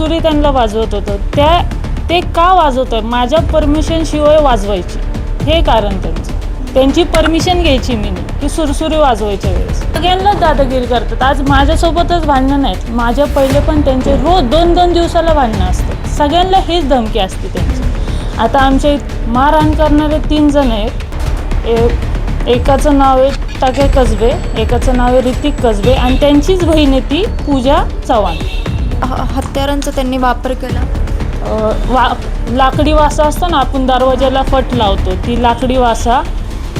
बासुरी त्यांना वाजवत होतं. त्या ते का वाजवत? आहे माझ्या परमिशनशिवाय वाजवायची. हे कारण त्यांचं. त्यांची परमिशन घ्यायची मी नाही की सुरसुरी वाजवायच्या वेळेस. सगळ्यांनाच दादागिरी करतात. आज माझ्यासोबतच भांडणं नाहीत. माझ्या पहिले पण त्यांचे रोज दोन दोन दिवसाला भांडणं असतात. सगळ्यांना हीच धमकी असते त्यांची. आता आमच्या मारहाण करणारे तीन जण आहेत. ए- एकाचं नाव आहे टाके कसबे एकाचं नाव आहे ऋतिक कसबे आणि त्यांचीच बहीण आहे ती पूजा चव्हाण. ह- हत्यारांचा त्यांनी वापर केला. अ, वा लाकडी वासा असतो ना आपण दरवाजाला फट लावतो. ती लाकडी वासा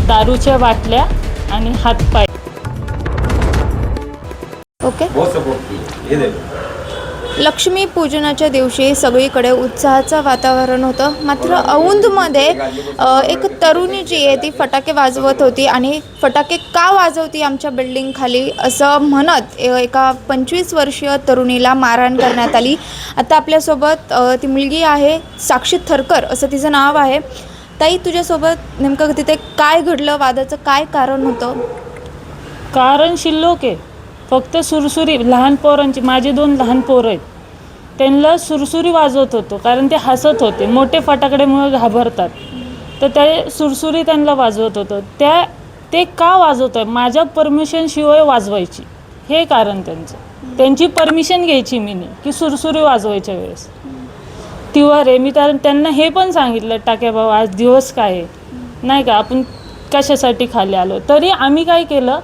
दारूच्या बाटल्या आणि हातपाय. ओके. बहुत सपोर्ट किया ये देखो लक्ष्मी पूजनाच्या दिवशी सगळीकडे उत्साहाचं वातावरण होतं. मात्र औंधमध्ये एक तरुणी जी आहे ती फटाके वाजवत होती आणि फटाके का वाजवती आमच्या बिल्डिंगखाली असं म्हणत एका पंचवीस वर्षीय तरुणीला मारहाण करण्यात आली. आता आपल्यासोबत ती मुलगी आहे साक्षी थरकर असं तिचं नाव आहे. ताई तुझ्यासोबत नेमकं तिथे काय घडलं? वादाचं काय कारण होतं? कारण शिल्लोक. आहे फक्त सुरसुरी लहान पोरांची माझे दोन लहान पोरं आहेत. त्यांना सुरसुरी वाजवत होतो कारण ते हसत होते. मोठे फटाकड्यामुळे घाबरतात. तर ते सुरसुरी त्यांना वाजवत होतं. त्या ते का वाजवत आहे माझ्या परमिशनशिवाय वाजवायची. हे कारण त्यांचं. त्यांची परमिशन घ्यायची मी नाही की सुरसुरी वाजवायच्या वेळेस. तिवार आहे मी त्यांना हे पण सांगितलं टाक्या बाबा आज दिवस काय आहे? नाही का? आपण कशासाठी खाली आलो? तरी आम्ही काय केलं?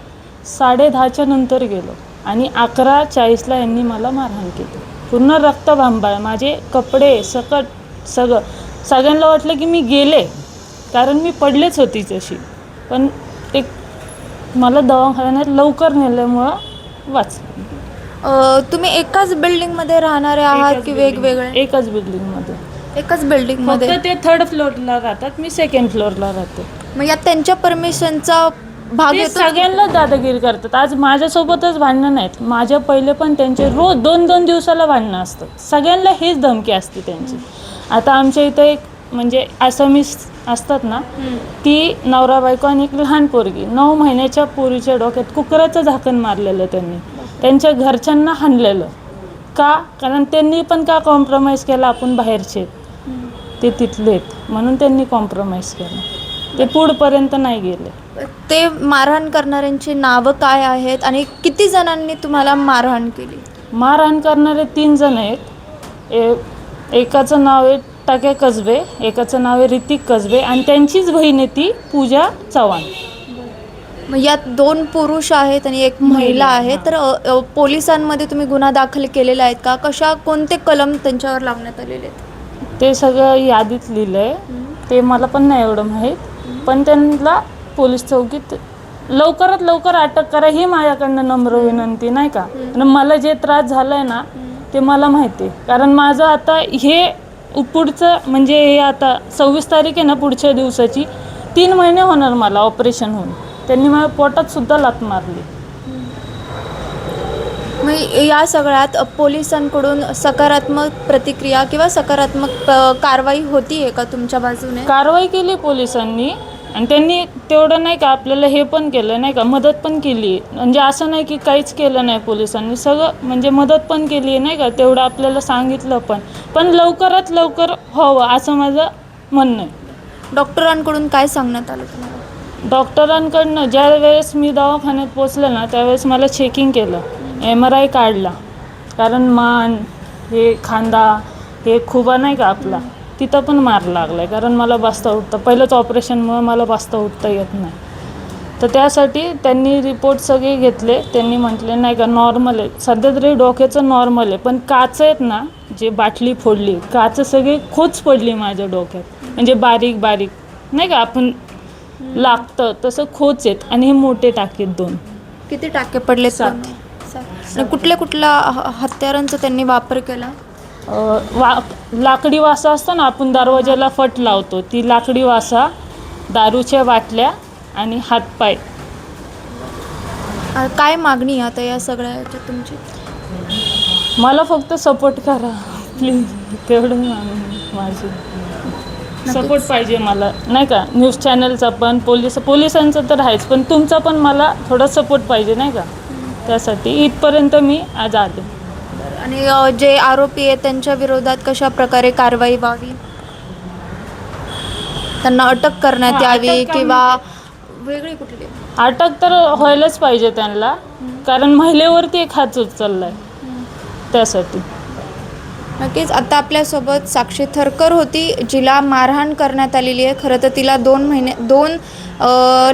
साडे दहाच्या नंतर गेलो आणि अकरा चाळीसला यांनी मला मारहाण केली. पूर्ण रक्तभांबाळ माझे कपडे सकट सगळं सगळ्यांना वाटलं की मी गेले कारण मी पडलेच होती तशी पण एक मला दवाखान्यात लवकर नेल्यामुळं वाचलं. अ, तुम्ही एकाच बिल्डिंगमध्ये राहणारे आहात की वेगवेगळे? एकाच बिल्डिंगमध्ये. एकाच बिल्डिंगमध्ये फक्त ते थर्ड फ्लोअरला राहतात मी सेकंड फ्लोअरला राहते. मग यात त्यांच्या परमिशनचा भाग ते येतो सगळ्यांना दादागिरी करतात. आज माझ्यासोबतच भांडणं नाहीत. माझ्या पहिले पण त्यांचे रोज दोन दोन दिवसाला भांडणं असतात. सगळ्यांना हीच धमकी असते त्यांची. आता आमच्या इथं एक म्हणजे आसामीस असतात ना ती नवरा बायको आणि एक लहान पोरगी. नऊ महिन्याच्या पोरीच्या डोक्यात कुकराचं झाकण मारलेलं त्यांनी. त्यांच्या घरच्यांना हाणलेलं. का? कारण त्यांनी पण का कॉम्प्रोमाइज केला? आपण बाहेरचे. ते तिथले आहेत. म्हणून त्यांनी कॉम्प्रोमाइज केलं. ते पुढपर्यंत नाही गेले. ते मारहाण करणाऱ्यांची नावं काय आहेत आणि किती जणांनी तुम्हाला मारहाण केली? मारहाण करणारे तीन जण आहेत. ए एकाचं नाव आहे टाके कसबे एकाचं नाव आहे ऋतिक कसबे आणि त्यांचीच बहीण आहे ती पूजा चव्हाण. मग यात दोन पुरुष आहेत आणि एक महिला महिला, आहे. हां. तर अ, अ, पोलिसांमध्ये तुम्ही गुन्हा दाखल केलेला आहेत का? कशा कोणते कलम त्यांच्यावर लावण्यात आलेले आहेत? ते सगळं यादीत लिहिलं आहे ते मला पण नाही एवढं माहीत. पण त्यांना पोलीस चौकीत लवकरात लवकर अटक करा ही माझ्याकडनं नम्र विनंती नाही का? आणि मला जे त्रास झाला आहे ना ते मला माहिती आहे. कारण माझं आता हे पुढचं म्हणजे हे आता सव्वीस तारीख आहे ना पुढच्या दिवसाची तीन महिने होणार मला ऑपरेशन होऊन. त्यांनी माझ्या पोटात सुद्धा लात मारली. मग या सगळ्यात पोलिसांकडून सकारात्मक प्रतिक्रिया किंवा सकारात्मक कारवाई होती आहे का तुमच्या बाजूने? कारवाई केली पोलिसांनी आणि त्यांनी तेवढं नाही का आपल्याला हे पण केलं नाही का मदत पण केली. म्हणजे असं नाही की काहीच केलं नाही पोलिसांनी. सगळं म्हणजे मदत पण केली आहे नाही का? तेवढं आपल्याला सांगितलं पण. पण लवकरात लवकर व्हावं असं माझं म्हणणं आहे. डॉक्टरांकडून काय सांगण्यात आलं तुम्हाला? डॉक्टरांकडनं ज्या वेळेस मी दवाखान्यात पोचले ना त्यावेळेस मला चेकिंग केलं. एम आर आय काढला. कारण मान हे खांदा हे खुबा नाही का आपला तिथं पण मार लागला आहे कारण मला बसता उठता. पहिलंच ऑपरेशनमुळे मला बसता उठता येत नाही. तर त्यासाठी त्यांनी रिपोर्ट सगळे घेतले. त्यांनी म्हटले नाही का नॉर्मल आहे. सध्या तरी डोक्याचं नॉर्मल आहे. पण काच आहेत ना जे बाटली फोडली काच सगळी खोच पडली माझ्या डोक्यात. म्हणजे बारीक बारीक. नाही का आपण लागतं तसं खोच आहेत. आणि हे मोठे टाकेत दोन. किती टाके पडले सात. आणि कुठल्या कुठल्या ह- हत्यारांचा त्यांनी वापर केला? अ, वा लाकडी वासा असतो ना आपण दरवाजाला फट लावतो. ती लाकडी वासा दारूच्या बाटल्या आणि हातपाय. अ, काय मागणी आहे आता या सगळ्या ह्याच्यात तुमची? मला फक्त सपोर्ट करा. प्लीज तेवढं माझी. सपोर्ट पाहिजे मला. नाही का? न्यूज चॅनलचा पण पोलीस पोलिसांचं तर आहेच पण तुमचा पण मला थोडा सपोर्ट पाहिजे नाही का? त्यासाठी इथपर्यंत मी आज आले. आणि अ, जे आरोपी आहेत त्यांच्या विरोधात कशा प्रकारे कारवाई व्हावी? त्यांना अटक करण्यात हा, यावी किंवा वेगळी कुठली? अटक तर व्हायलाच पाहिजे त्यांना कारण महिलेवरती एक हात उचललाय. त्यासाठी. नक्कीच आता आपल्यासोबत साक्षी थरकर होती जिला मारहाण करण्यात आलेली आहे. खरं तर तिला दोन महिने दोन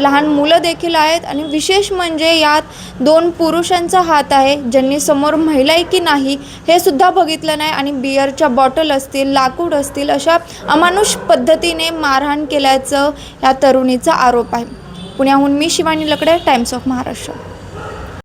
लहान मुलं देखील आहेत आणि विशेष म्हणजे यात दोन पुरुषांचा हात आहे ज्यांनी समोर महिला आहे की नाही हे सुद्धा बघितलं नाही आणि बिअरच्या बॉटल असतील लाकूड असतील अशा अमानुष पद्धतीने मारहाण केल्याचं या तरुणीचा आरोप आहे. पुण्याहून मी शिवानी लकडे टाइम्स ऑफ महाराष्ट्र.